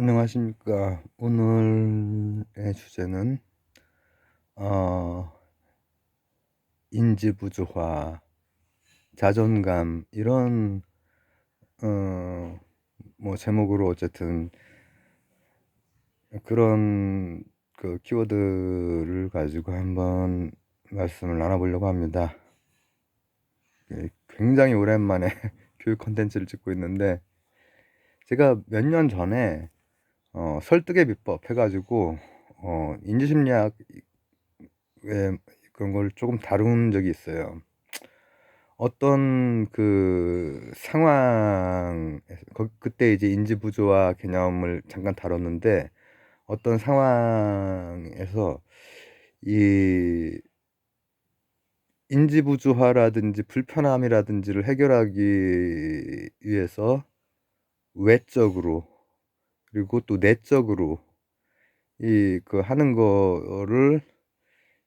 안녕하십니까. 오늘의 주제는, 어, 인지 부조화, 자존감, 이런, 어, 뭐, 제목으로 어쨌든 그런 그 키워드를 가지고 한번 말씀을 나눠보려고 합니다. 예, 굉장히 오랜만에 교육 컨텐츠를 찍고 있는데, 제가 몇 년 전에 어, 설득의 비법 해가지고 어, 인지심리학의 그런 걸 조금 다룬 적이 있어요. 어떤 그 상황 그때 이제 인지 부조화 개념을 잠깐 다뤘는데 어떤 상황에서 이 인지 부조화라든지 불편함이라든지를 해결하기 위해서 외적으로 그리고 또 내적으로 이 그 하는 거를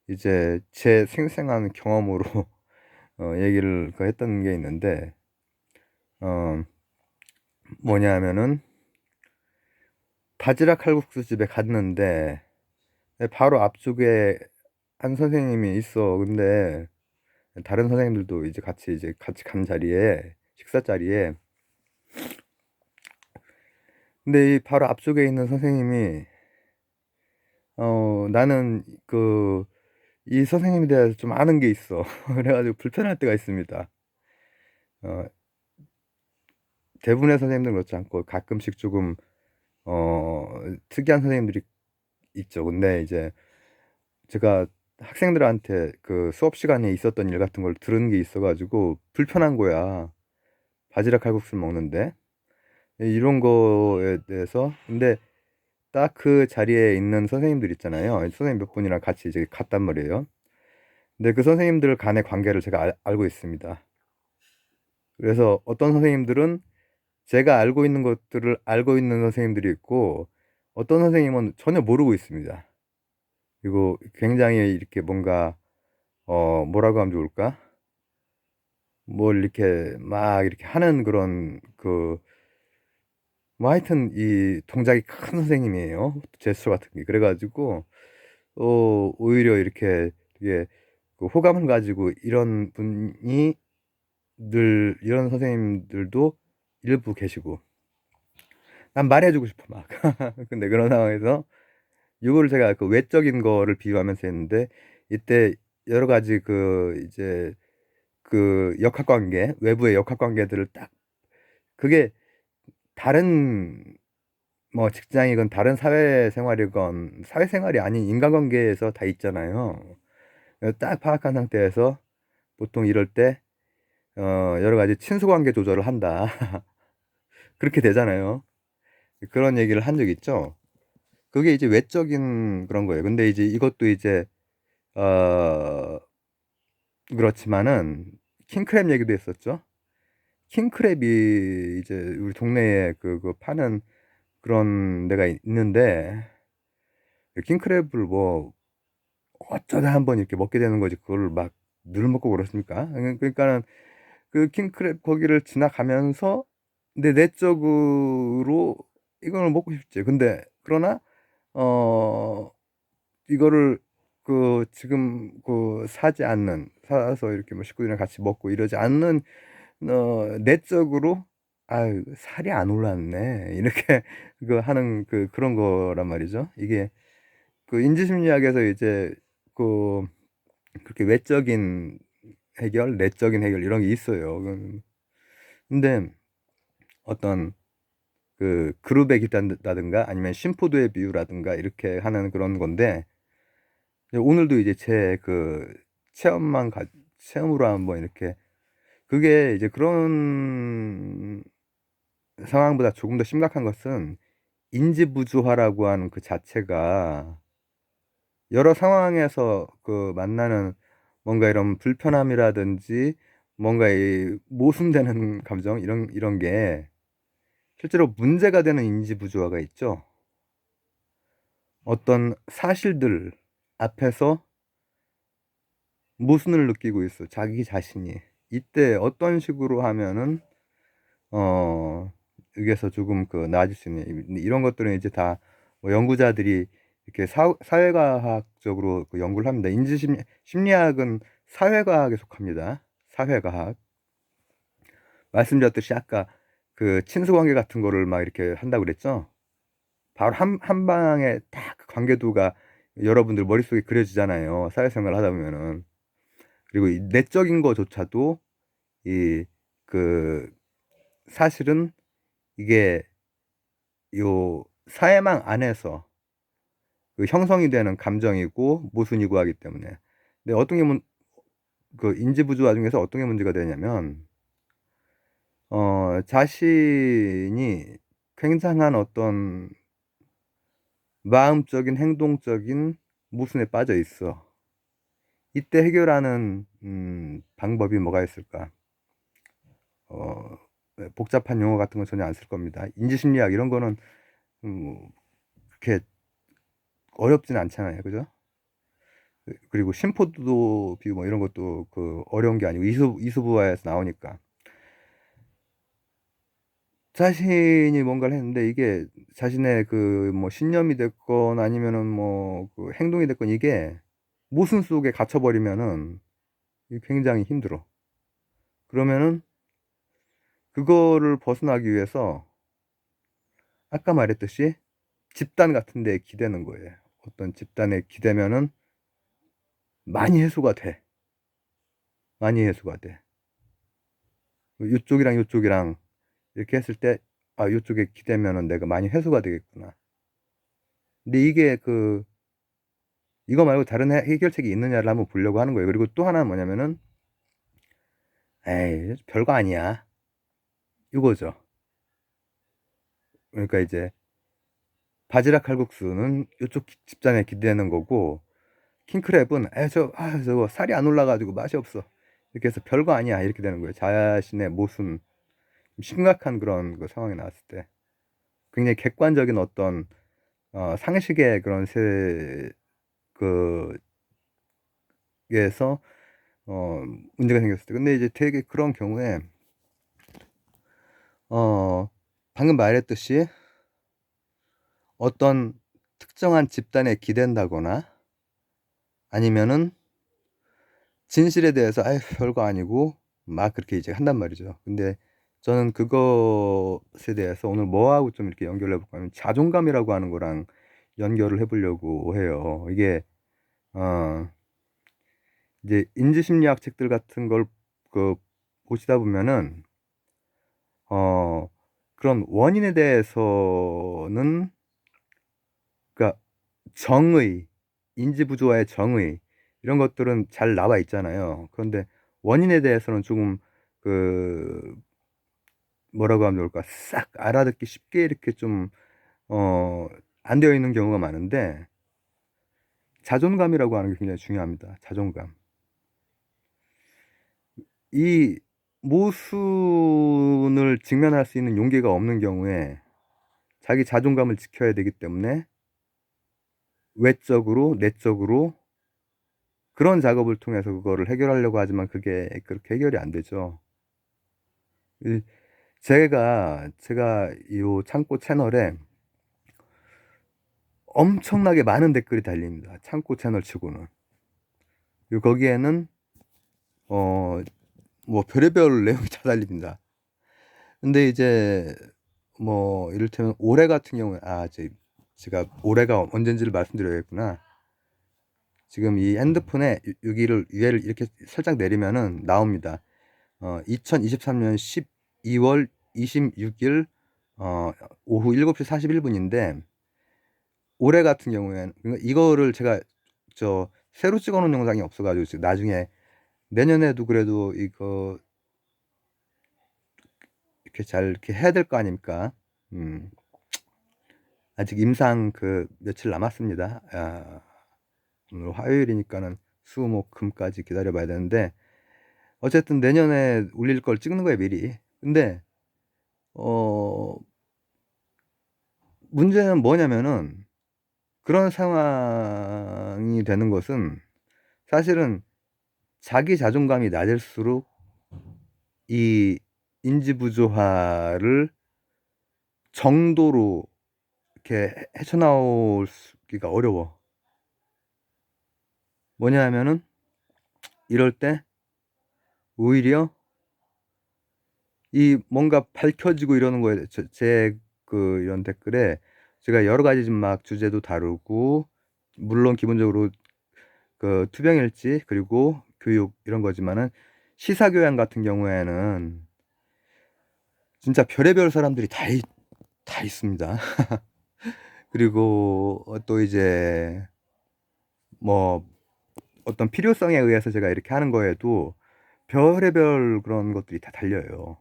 이제 제 생생한 경험으로 어, 얘기를 그 했던 게 있는데 어 뭐냐면은 바지락 칼국수 집에 갔는데 바로 앞쪽에 한 선생님이 있어. 근데 다른 선생님들도 이제 같이 이제 같이 간 자리에 식사 자리에 근데 이 바로 앞쪽에 있는 선생님이 어 나는 그 이 선생님에 대해서 좀 아는 게 있어. 그래가지고 불편할 때가 있습니다. 어 대부분의 선생님들은 그렇지 않고 가끔씩 조금 어 특이한 선생님들이 있죠. 근데 이제 제가 학생들한테 그 수업 시간에 있었던 일 같은 걸 들은 게 있어가지고 불편한 거야. 바지락 칼국수를 먹는데. 예, 이런 거에 대해서 근데 딱 그 자리에 있는 선생님들 있잖아요. 선생님 몇 분이랑 같이 이제 갔단 말이에요. 근데 그 선생님들 간의 관계를 제가 알, 알고 있습니다. 그래서 어떤 선생님들은 제가 알고 있는 것들을 알고 있는 선생님들이 있고 어떤 선생님은 전혀 모르고 있습니다. 그리고 굉장히 이렇게 뭔가 어 뭐라고 하면 좋을까? 뭘 이렇게 막 이렇게 하는 그런 그 뭐 하여튼 이 동작이 큰 선생님이에요. 제스처 같은 게. 그래가지고 어 오히려 이렇게 되게 그 호감을 가지고 이런 분이 늘 이런 선생님들도 일부 계시고 난 말해주고 싶어 막. 근데 그런 상황에서 이거를 제가 그 외적인 거를 비유하면서 했는데 이때 여러 가지 그 이제 그 역학 관계 외부의 역학 관계들을 딱 그게 다른 뭐 직장이건 다른 사회생활이건 사회생활이 아닌 인간관계에서 다 있잖아요. 딱 파악한 상태에서 보통 이럴 때 어, 여러 가지 친소관계 조절을 한다. 그렇게 되잖아요. 그런 얘기를 한 적 있죠. 그게 이제 외적인 그런 거예요. 근데 이제 이것도 이제 어 그렇지만은 킹크랩 얘기도 했었죠. 킹크랩이 이제 우리 동네에 그, 그 파는 그런 데가 있는데 킹크랩을 뭐 어쩌다 한번 이렇게 먹게 되는 거지 그걸 막 늘 먹고 그렇습니까? 그러니까는 그 킹크랩 거기를 지나가면서 근데 내적으로 이걸 먹고 싶지. 근데 그러나 어 이거를 그 지금 그 사지 않는 사서 이렇게 뭐 식구들이랑 같이 먹고 이러지 않는 어, 내적으로 아유 살이 안 올랐네 이렇게 그 하는 그 그런 거란 말이죠. 이게 그 인지심리학에서 이제 그 그렇게 외적인 해결, 내적인 해결 이런 게 있어요. 그, 근데 어떤 그 그룹에 기다든가 아니면 심포도의 비유라든가 이렇게 하는 그런 건데 오늘도 이제 제 그 체험만 가, 체험으로 한번 이렇게 그게 이제 그런 상황보다 조금 더 심각한 것은 인지부조화라고 하는 그 자체가 여러 상황에서 그 만나는 뭔가 이런 불편함이라든지 뭔가 이 모순되는 감정 이런 이런 게 실제로 문제가 되는 인지 부조화가 있죠. 어떤 사실들 앞에서 모순을 느끼고 있어 자기 자신이. 이때 어떤 식으로 하면은 어 위해서 조금 그 나아질 수 있는 이- 이런 것들은 이제 다 뭐 연구자들이 이렇게 사, 사회과학적으로 그 연구를 합니다. 인지심 심리학은 사회과학에 속합니다. 사회과학. 말씀드렸듯이 아까 그 친수관계 같은 거를 막 이렇게 한다고 그랬죠. 바로 한, 한 방에 딱그 관계도가 여러분들 머릿속에 그려지잖아요. 사회생활 하다 보면은. 그리고 이 내적인 거조차도 이 그 사실은 이게 요 사회망 안에서 그 형성이 되는 감정이고 모순이고 하기 때문에. 근데 어떤 게 문, 그 인지 부조화 중에서 어떤 게 문제가 되냐면 어, 자신이 굉장한 어떤 마음적인 행동적인 모순에 빠져 있어. 이때 해결하는 음, 방법이 뭐가 있을까? 어, 네, 복잡한 용어 같은 건 전혀 안 쓸 겁니다. 인지심리학 이런 거는 음, 그렇게 어렵진 않잖아요, 그죠? 그리고 심포도 비유 뭐 이런 것도 그 어려운 게 아니고 이수 이수부화에서 나오니까 자신이 뭔가를 했는데 이게 자신의 그 뭐 신념이 됐건 아니면은 뭐 그 행동이 됐건 이게 모순 속에 갇혀버리면은 굉장히 힘들어. 그러면은 그거를 벗어나기 위해서 아까 말했듯이 집단 같은 데에 기대는 거예요. 어떤 집단에 기대면은 많이 해소가 돼. 많이 해소가 돼. 이쪽이랑 이쪽이랑 이렇게 했을 때, 아, 이쪽에 기대면은 내가 많이 해소가 되겠구나. 근데 이게 그, 이거 말고 다른 해- 해결책이 있느냐를 한번 보려고 하는 거예요. 그리고 또 하나는 뭐냐면은, 에이, 별거 아니야. 이거죠. 그러니까 이제, 바지락 칼국수는 이쪽 기- 집단에 기대는 거고, 킹크랩은, 에, 저, 아, 저거 살이 안 올라가지고 맛이 없어. 이렇게 해서 별거 아니야. 이렇게 되는 거예요. 자신의 모순, 심각한 그런 그 상황이 나왔을 때. 굉장히 객관적인 어떤, 어, 상식의 그런 세, 그, 에서, 어, 문제가 생겼을 때. 근데 이제 되게 그런 경우에, 어, 방금 말했듯이 어떤 특정한 집단에 기댄다거나 아니면은 진실에 대해서 아유 별거 아니고 막 그렇게 이제 한단 말이죠. 근데 저는 그것에 대해서 오늘 뭐하고 좀 이렇게 연결해 볼까 하면 자존감이라고 하는 거랑 연결을 해보려고 해요. 이게 어 이제 인지심리학 책들 같은 걸 그 보시다 보면은 어 그런 원인에 대해서는 그러니까 정의, 인지 부조화의 정의 이런 것들은 잘 나와 있잖아요. 그런데 원인에 대해서는 조금 그 뭐라고 하면 좋을까? 싹 알아듣기 쉽게 이렇게 좀 어, 안 되어 있는 경우가 많은데 자존감이라고 하는 게 굉장히 중요합니다. 자존감. 이 모순을 직면할 수 있는 용기가 없는 경우에 자기 자존감을 지켜야 되기 때문에 외적으로, 내적으로 그런 작업을 통해서 그거를 해결하려고 하지만 그게 그렇게 해결이 안 되죠. 이- 제가, 제가 이 창고 채널에 엄청나게 많은 댓글이 달립니다. 창고 채널 치고는. 그리고 거기에는, 어, 뭐, 별의별 내용이 다 달립니다. 근데 이제, 뭐, 이를테면 올해 같은 경우에, 아, 제, 제가 올해가 언젠지를 말씀드려야겠구나. 지금 이 핸드폰에 여- 여기를 위에를 이렇게 살짝 내리면은 나옵니다. 어, 2023년 12월 26일 어, 오후 7시 41분인데 올해 같은 경우에는 그러니까 이거를 제가 저 새로 찍어놓은 영상이 없어가지고 나중에 내년에도 그래도 이거 이렇게 잘 이렇게 해야 될 거 아닙니까? 음, 아직 임상 그 며칠 남았습니다. 아, 오늘 화요일이니까는 수, 목, 금까지 기다려봐야 되는데 어쨌든 내년에 올릴 걸 찍는 거예요 미리. 근데 어 문제는 뭐냐면은 그런 상황이 되는 것은 사실은 자기 자존감이 낮을수록 이 인지부조화를 정도로 이렇게 헤쳐나오기가 어려워. 뭐냐 하면은 이럴 때 오히려 이 뭔가 밝혀지고 이러는 거에 제그 이런 댓글에 제가 여러 가지 좀막 주제도 다루고 물론 기본적으로 그 투병일지 그리고 교육 이런 거지만은 시사 교양 같은 경우에는 진짜 별의별 사람들이 다, 있, 다 있습니다. 그리고 또 이제 뭐 어떤 필요성에 의해서 제가 이렇게 하는 거에도 별의별 그런 것들이 다 달려요.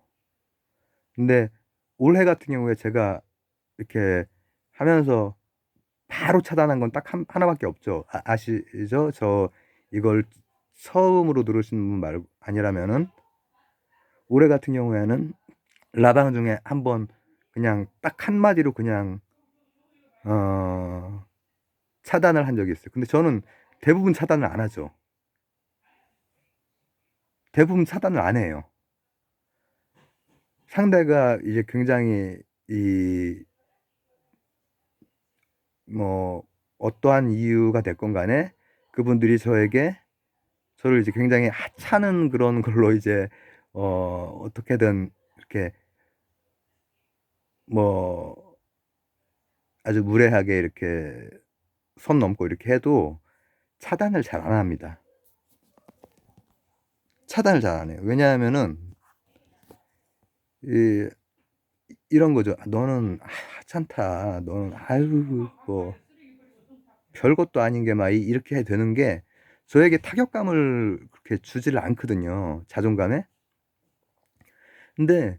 근데 올해 같은 경우에 제가 이렇게 하면서 바로 차단한 건 딱 하나밖에 없죠. 아, 시죠? 저 이걸 처음으로 들으시는 분 말고 아니라면은 올해 같은 경우에는 라방 중에 한번 그냥 딱 한마디로 그냥 어 차단을 한 적이 있어요. 근데 저는 대부분 차단을 안 하죠. 대부분 차단을 안 해요. 상대가 이제 굉장히 이 뭐 어떠한 이유가 됐건 간에 그분들이 저에게 저를 이제 굉장히 하찮은 그런 걸로 이제 어 어떻게든 이렇게 뭐 아주 무례하게 이렇게 선 넘고 이렇게 해도 차단을 잘 안 합니다. 차단을 잘 안 해요. 왜냐하면은 이 이런 거죠. 아, 너는 아, 하찮다. 너는 아유 뭐 별것도 아닌 게 막 이렇게 되는 게 저에게 타격감을 그렇게 주지를 않거든요. 자존감에. 근데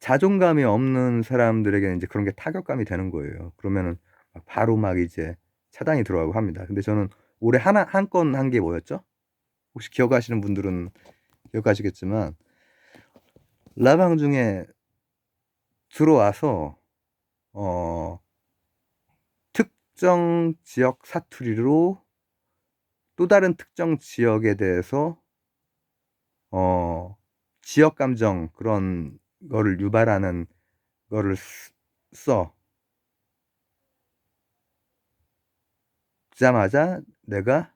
자존감이 없는 사람들에게는 이제 그런 게 타격감이 되는 거예요. 그러면은 바로 막 이제 차단이 들어가고 합니다. 근데 저는 올해 하나 한 건 한 게 뭐였죠? 혹시 기억하시는 분들은 기억하시겠지만 라방 중에 들어와서 어 특정 지역 사투리로 또 다른 특정 지역에 대해서 어 지역 감정 그런 거를 유발하는 거를 써. 자마자 내가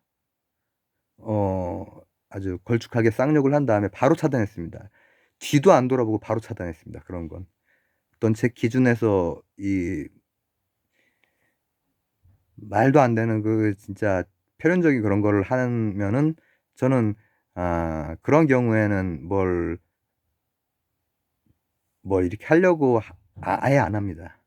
어 아주 걸쭉하게 쌍욕을 한 다음에 바로 차단했습니다. 뒤도 안 돌아보고 바로 차단했습니다. 그런 건. 어떤 제 기준에서 이 말도 안 되는 그 진짜 표현적인 그런 거를 하면은 저는 아 그런 경우에는 뭘뭐 이렇게 하려고 아, 아예 안 합니다.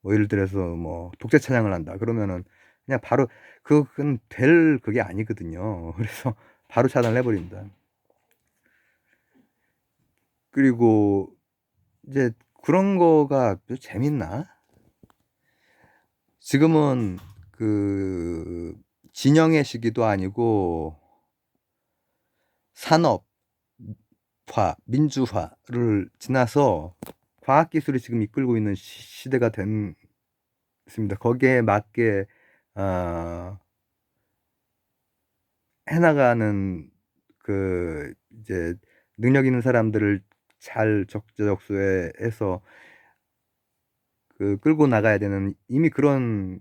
뭐 예를 들어서 뭐 독재 찬양을 한다 그러면은 그냥 바로 그건 될 그게 아니거든요. 그래서 바로 차단을 해버립니다. 그리고 이제 그런 거가 또 재밌나? 지금은 그 진영의 시기도 아니고 산업화, 민주화를 지나서 과학기술이 지금 이끌고 있는 시, 대가 됐습니다. 거기에 맞게 어, 해나가는 그 이제 능력 있는 사람들을 잘 적재적소에 서그 끌고 나가야 되는 이미 그런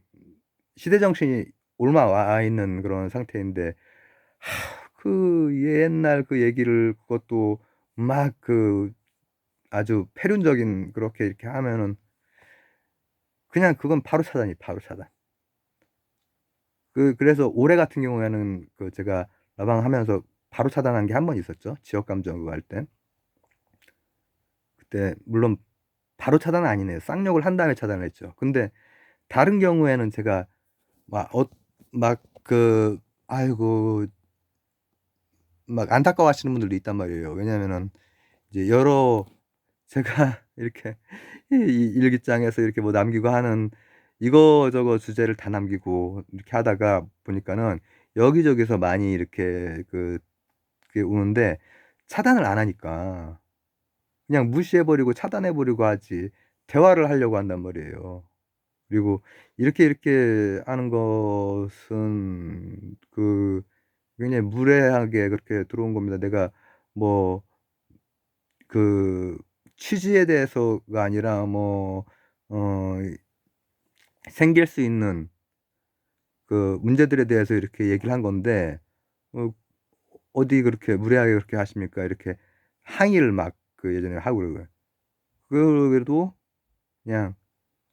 시대 정신이 옮아와 있는 그런 상태인데 하, 그 옛날 그 얘기를 그것도 막 그 아주 패륜적인 그렇게 이렇게 하면은 그냥 그건 바로 차단이 바로 차단. 그 그래서 올해 같은 경우에는 그 제가 라방 하면서 바로 차단한 게 한 번 있었죠. 지역 감정 그거 할 때. 그때 물론 바로 차단은 아니네요. 쌍욕을 한 다음에 차단을 했죠. 근데 다른 경우에는 제가 막 어 막 그 아이고 막 안타까워하시는 분들도 있단 말이에요. 왜냐면은 이제 여러 제가 이렇게 이 일기장에서 이렇게 뭐 남기고 하는 이거 저거 주제를 다 남기고 이렇게 하다가 보니까는 여기저기서 많이 이렇게 그 그게 오는데 차단을 안 하니까 그냥 무시해버리고 차단해버리고 하지 대화를 하려고 한단 말이에요. 그리고 이렇게 이렇게 하는 것은 그 굉장히 무례하게 그렇게 들어온 겁니다. 내가 뭐 그 취지에 대해서가 아니라 뭐 어, 생길 수 있는 그 문제들에 대해서 이렇게 얘기를 한 건데 어, 어디 그렇게 무례하게 그렇게 하십니까? 이렇게 항의를 막 그 예전에 하고 그러고요. 그래도 그냥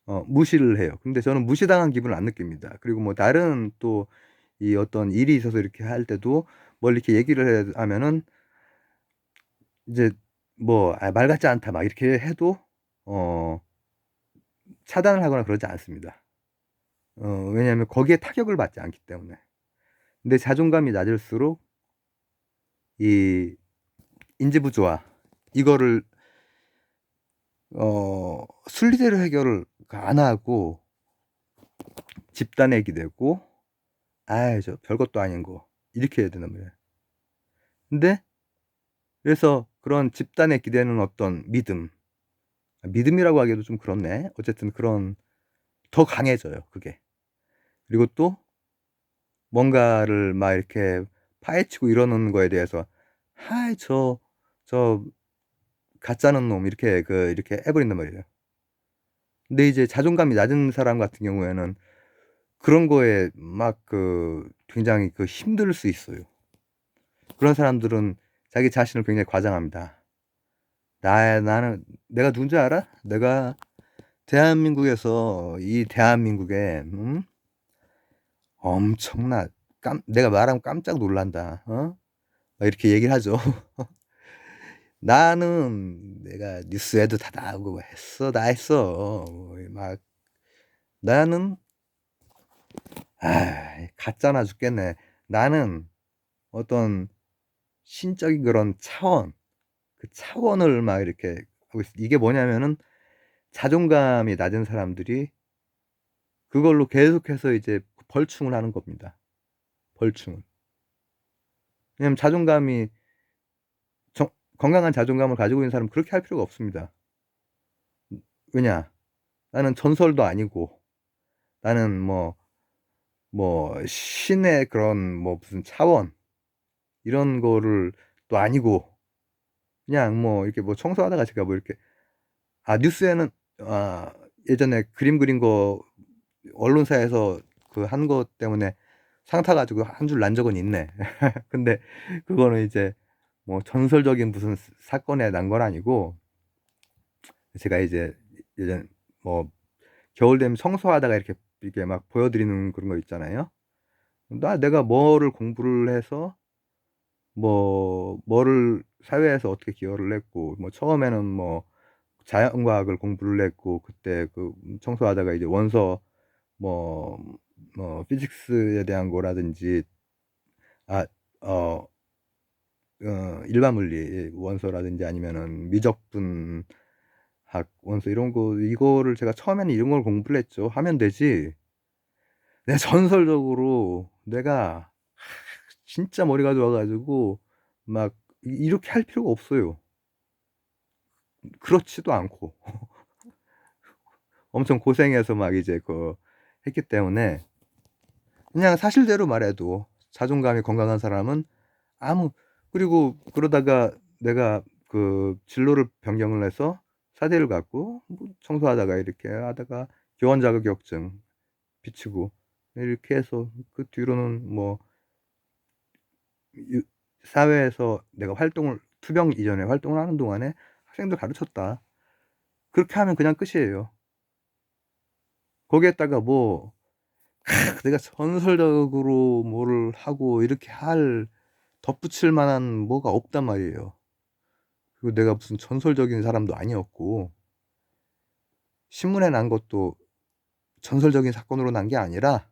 어, 무시를 해요. 근데 저는 무시당한 기분을 안 느낍니다. 그리고 뭐 다른 또 이 어떤 일이 있어서 이렇게 할 때도 뭘 이렇게 얘기를 해- 하면은 이제 뭐 말 같지 않다 막 이렇게 해도 어 차단을 하거나 그러지 않습니다. 어 왜냐하면 거기에 타격을 받지 않기 때문에. 근데 자존감이 낮을수록 이 인지부조화 이거를 어 순리대로 해결을 안 하고 집단액이 되고 아이 저 별것도 아닌 거 이렇게 해야 된단 말이에요. 근데 그래서 그런 집단에 기대는 어떤 믿음 아, 믿음이라고 하기에도 좀 그렇네. 어쨌든 그런 더 강해져요. 그게. 그리고 또 뭔가를 막 이렇게 파헤치고 이러는 거에 대해서 하이 저 저 가짜는 놈 이렇게 그 이렇게 해버린단 말이에요. 근데 이제 자존감이 낮은 사람 같은 경우에는 그런 거에 막 그 굉장히 그 힘들 수 있어요. 그런 사람들은 자기 자신을 굉장히 과장합니다. 나 나는 내가 누군지 알아? 내가 대한민국에서 이 대한민국에 음? 엄청나 깜 내가 말하면 깜짝 놀란다. 어? 막 이렇게 얘기를 하죠. 나는 내가 뉴스에도 다 나오고 했어 다 했어. 뭐막 나는 아 가짜나 죽겠네. 나는 어떤 신적인 그런 차원 그 차원을 막 이렇게 하고 있어. 이게 뭐냐면은 자존감이 낮은 사람들이 그걸로 계속해서 이제 벌충을 하는 겁니다. 벌충을 왜냐면 자존감이 정, 건강한 자존감을 가지고 있는 사람은 그렇게 할 필요가 없습니다. 왜냐? 나는 전설도 아니고, 나는 뭐, 뭐, 신의 그런 뭐 무슨 차원, 이런 거를 또 아니고, 그냥 뭐 이렇게 뭐 청소하다가 제가 뭐 이렇게, 아, 뉴스에는, 아, 예전에 그림 그린 거, 언론사에서 그한거 때문에 상 타 가지고 한 줄 난 적은 있네. 근데 그거는 이제 뭐 전설적인 무슨 사건에 난 건 아니고 제가 이제 예전 뭐 겨울 되면 청소하다가 이렇게 이렇게 막 보여드리는 그런 거 있잖아요. 나 내가 뭐를 공부를 해서 뭐 뭐를 사회에서 어떻게 기여를 했고 뭐 처음에는 뭐 자연과학을 공부를 했고 그때 그 청소하다가 이제 원서 뭐뭐 피직스에 대한 거라든지 아어 어, 일반 물리 원서라든지 아니면은 미적분 학 원서 이런 거 이거를 제가 처음에는 이런 걸 공부를 했죠. 하면 되지. 내가 전설적으로 내가 진짜 머리가 좋아가지고 막 이- 이렇게 할 필요가 없어요. 그렇지도 않고 엄청 고생해서 막 이제 그 했기 때문에 그냥 사실대로 말해도 자존감이 건강한 사람은 아무 그리고 그러다가 내가 그 진로를 변경을 해서 사대를 갖고 뭐 청소하다가 이렇게 하다가 교원 자격증 비치고 이렇게 해서 그 뒤로는 뭐 유- 사회에서 내가 활동을 투병 이전에 활동을 하는 동안에 학생들 가르쳤다. 그렇게 하면 그냥 끝이에요. 거기에다가 뭐 크, 내가 전설적으로 뭐를 하고 이렇게 할 덧붙일 만한 뭐가 없단 말이에요. 그리고 내가 무슨 전설적인 사람도 아니었고 신문에 난 것도 전설적인 사건으로 난 게 아니라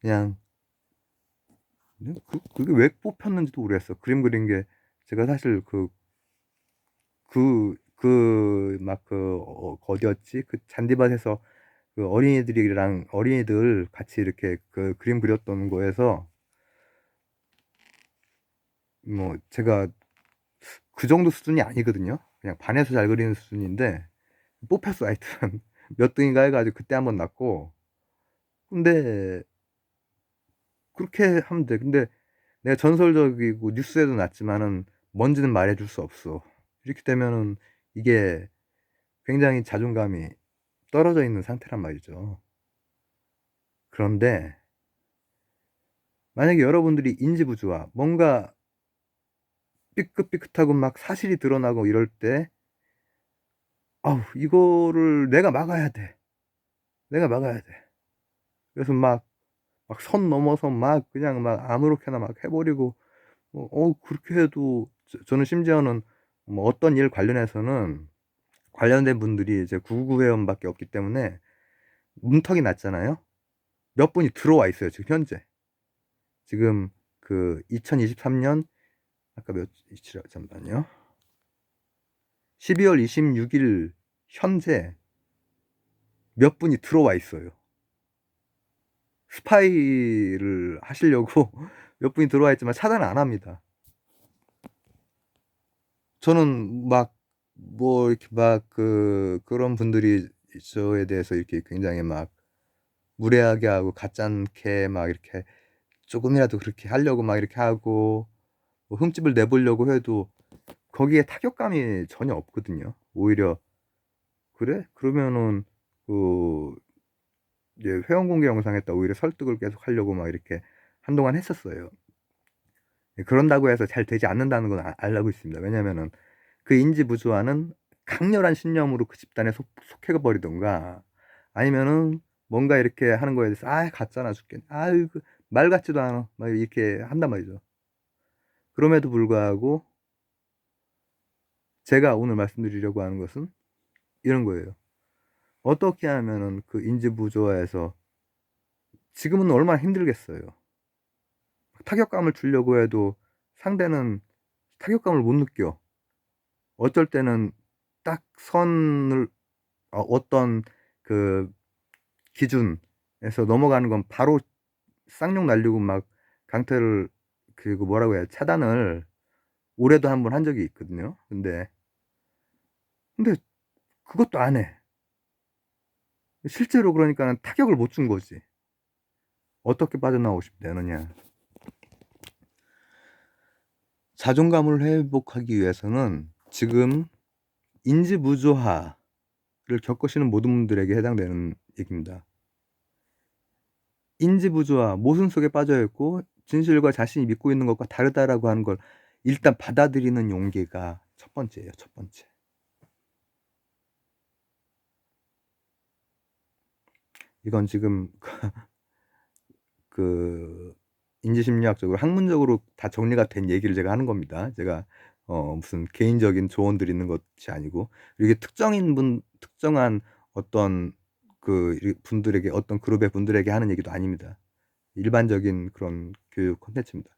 그냥 그, 그게 왜 뽑혔는지도 모르겠어. 그림 그린 게 제가 사실 그 그 그 막그 어, 어디였지? 그 잔디밭에서 그 어린이들이랑 어린이들 같이 이렇게 그 그림 그렸던 거에서 뭐 제가 그 정도 수준이 아니거든요. 그냥 반에서 잘 그리는 수준인데 뽑혔어 하여튼 몇 등인가 해가지고 그때 한번 났고 근데 그렇게 하면 돼. 근데 내가 전설적이고 뉴스에도 났지만은 뭔지는 말해줄 수 없어. 이렇게 되면은 이게 굉장히 자존감이 떨어져 있는 상태란 말이죠. 그런데 만약에 여러분들이 인지부조화 뭔가 삐끗삐끗하고 막 사실이 드러나고 이럴 때 아우 이거를 내가 막아야 돼. 내가 막아야 돼. 그래서 막 막 선 넘어서 막 그냥 막 아무렇게나 막 해버리고 뭐, 어 그렇게 해도 저, 는 심지어는 뭐 어떤 일 관련해서는 관련된 분들이 이제 99 회원밖에 없기 때문에 문턱이 났잖아요. 몇 분이 들어와 있어요 지금 현재. 지금 그 2023년 아까 몇이치라 잠깐만요. 12월 26일 현재 몇 분이 들어와 있어요. 스파이를 하시려고 몇 분이 들어와 있지만 차단을 안 합니다. 저는 막 뭐 이렇게 막 그 그런 분들이 저에 대해서 이렇게 굉장히 막 무례하게 하고 가짠게 막 이렇게 조금이라도 그렇게 하려고 막 이렇게 하고 뭐 흠집을 내보려고 해도 거기에 타격감이 전혀 없거든요. 오히려 그래? 그러면은 그 이제 회원 공개 영상 했다 오히려 설득을 계속 하려고 막 이렇게 한동안 했었어요. 예, 그런다고 해서 잘 되지 않는다는 건 아- 알고 있습니다. 왜냐면은 그 인지 부조화는 강렬한 신념으로 그 집단에 속, 속해 버리던가 아니면은 뭔가 이렇게 하는 거에 대해서 아 가짜나 죽겠네 아유 그말 같지도 않아 막 이렇게 한단 말이죠. 그럼에도 불구하고 제가 오늘 말씀드리려고 하는 것은 이런 거예요. 어떻게 하면은 그 인지 부조화에서 지금은 얼마나 힘들겠어요. 타격감을 주려고 해도 상대는 타격감을 못 느껴. 어쩔 때는 딱 선을 어, 어떤 그 기준에서 넘어가는 건 바로 쌍욕 날리고 막 강퇴를 그리고 뭐라고 해야 차단을 올해도 한번한 적이 있거든요. 근데 근데 그것도 안 해. 실제로 그러니까 타격을 못 준 거지. 어떻게 빠져나오고 싶대느냐. 자존감을 회복하기 위해서는 지금 인지 부조화를 겪으시는 모든 분들에게 해당되는 얘기입니다. 인지 부조화, 모순 속에 빠져 있고 진실과 자신이 믿고 있는 것과 다르다라고 하는 걸 일단 받아들이는 용기가 첫 번째예요. 첫 번째. 이건 지금 그 인지심리학적으로 학문적으로 다 정리가 된 얘기를 제가 하는 겁니다. 제가 어 무슨 개인적인 조언 드리는 것이 아니고 이게 특정인 분 특정한 어떤 그 분들에게 어떤 그룹의 분들에게 하는 얘기도 아닙니다. 일반적인 그런 교육 콘텐츠입니다.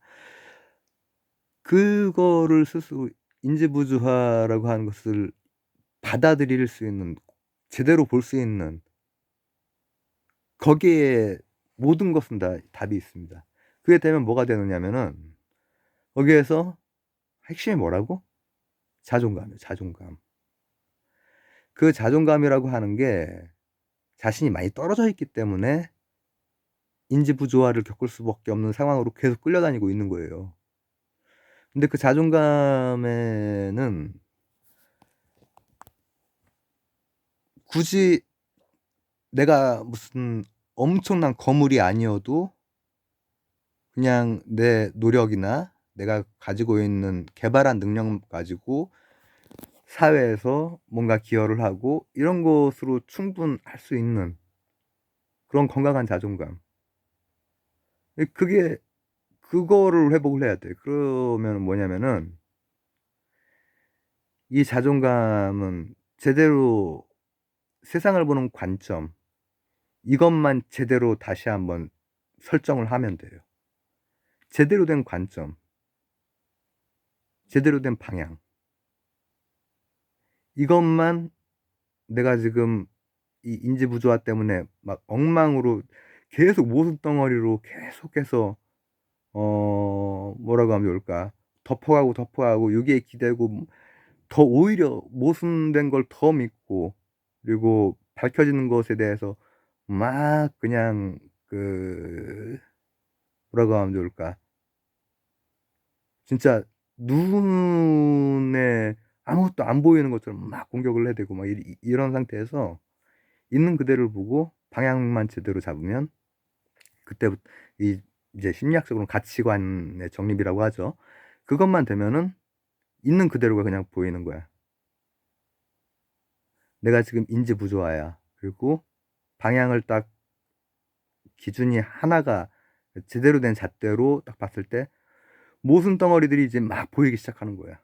그거를 스스로 인지부조화라고 하는 것을 받아들일 수 있는 제대로 볼 수 있는 거기에 모든 것은 다 답이 있습니다. 그게 되면 뭐가 되느냐면은 거기에서 핵심이 뭐라고? 자존감이에요. 자존감. 그 자존감이라고 하는 게 자신이 많이 떨어져 있기 때문에 인지 부조화를 겪을 수밖에 없는 상황으로 계속 끌려다니고 있는 거예요. 근데 그 자존감에는 굳이 내가 무슨 엄청난 거물이 아니어도 그냥 내 노력이나 내가 가지고 있는 개발한 능력 가지고 사회에서 뭔가 기여를 하고 이런 것으로 충분할 수 있는 그런 건강한 자존감. 그게 그거를 회복을 해야 돼. 그러면 뭐냐면은 이 자존감은 제대로 세상을 보는 관점 이것만 제대로 다시 한번 설정을 하면 돼요. 제대로 된 관점, 제대로 된 방향. 이것만 내가 지금 이 인지 부조화 때문에 막 엉망으로 계속 모순 덩어리로 계속해서 어 뭐라고 하면 좋을까? 덮어가고 덮어가고 여기에 기대고 더 오히려 모순된 걸 더 믿고 그리고 밝혀지는 것에 대해서 막 그냥 그 뭐라고 하면 좋을까? 진짜 눈에 아무것도 안 보이는 것처럼 막 공격을 해대고 막 이, 런 상태에서 있는 그대로를 보고 방향만 제대로 잡으면 그때부터 이 이제 심리학적으로는 가치관의 정립이라고 하죠. 그것만 되면은 있는 그대로가 그냥 보이는 거야. 내가 지금 인지 부조화야. 그리고 방향을 딱 기준이 하나가 제대로 된 잣대로 딱 봤을 때 모순 덩어리들이 이제 막 보이기 시작하는 거야.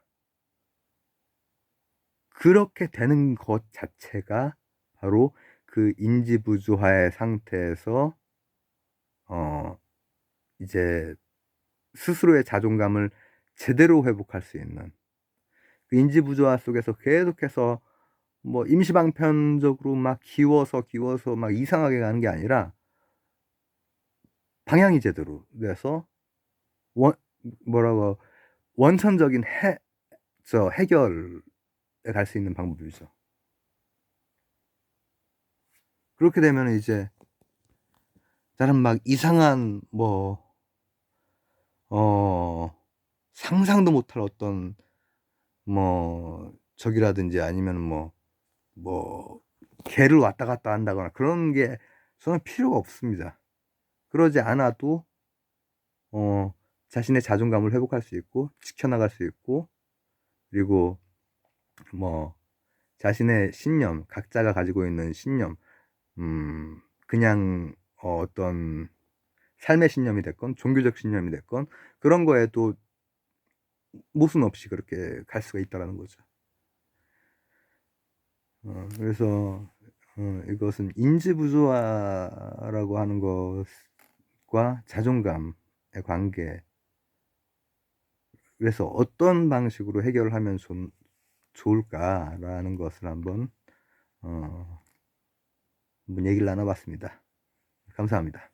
그렇게 되는 것 자체가 바로 그 인지 부조화의 상태에서 어 이제 스스로의 자존감을 제대로 회복할 수 있는 그 인지 부조화 속에서 계속해서 뭐 임시방편적으로 막 기워서 기워서 막 이상하게 가는 게 아니라 방향이 제대로 돼서 원 뭐라고 원천적인 해 저 해결에 갈 수 있는 방법이죠. 그렇게 되면 이제 나는 막 이상한 뭐 어 상상도 못할 어떤 뭐 적이라든지 아니면 뭐뭐 개를 왔다 갔다 한다거나 그런 게 저는 필요가 없습니다. 그러지 않아도 어 자신의 자존감을 회복할 수 있고 지켜나갈 수 있고 그리고 뭐 자신의 신념 각자가 가지고 있는 신념 음 그냥 어, 어떤 삶의 신념이 됐건 종교적 신념이 됐건 그런 거에도 모순 없이 그렇게 갈 수가 있다라는 거죠. 어, 그래서 어, 이것은 인지 부조화라고 하는 것과 자존감의 관계. 그래서 어떤 방식으로 해결을 하면 좀 좋을까라는 것을 한번 어, 한번 얘기를 나눠봤습니다. 감사합니다.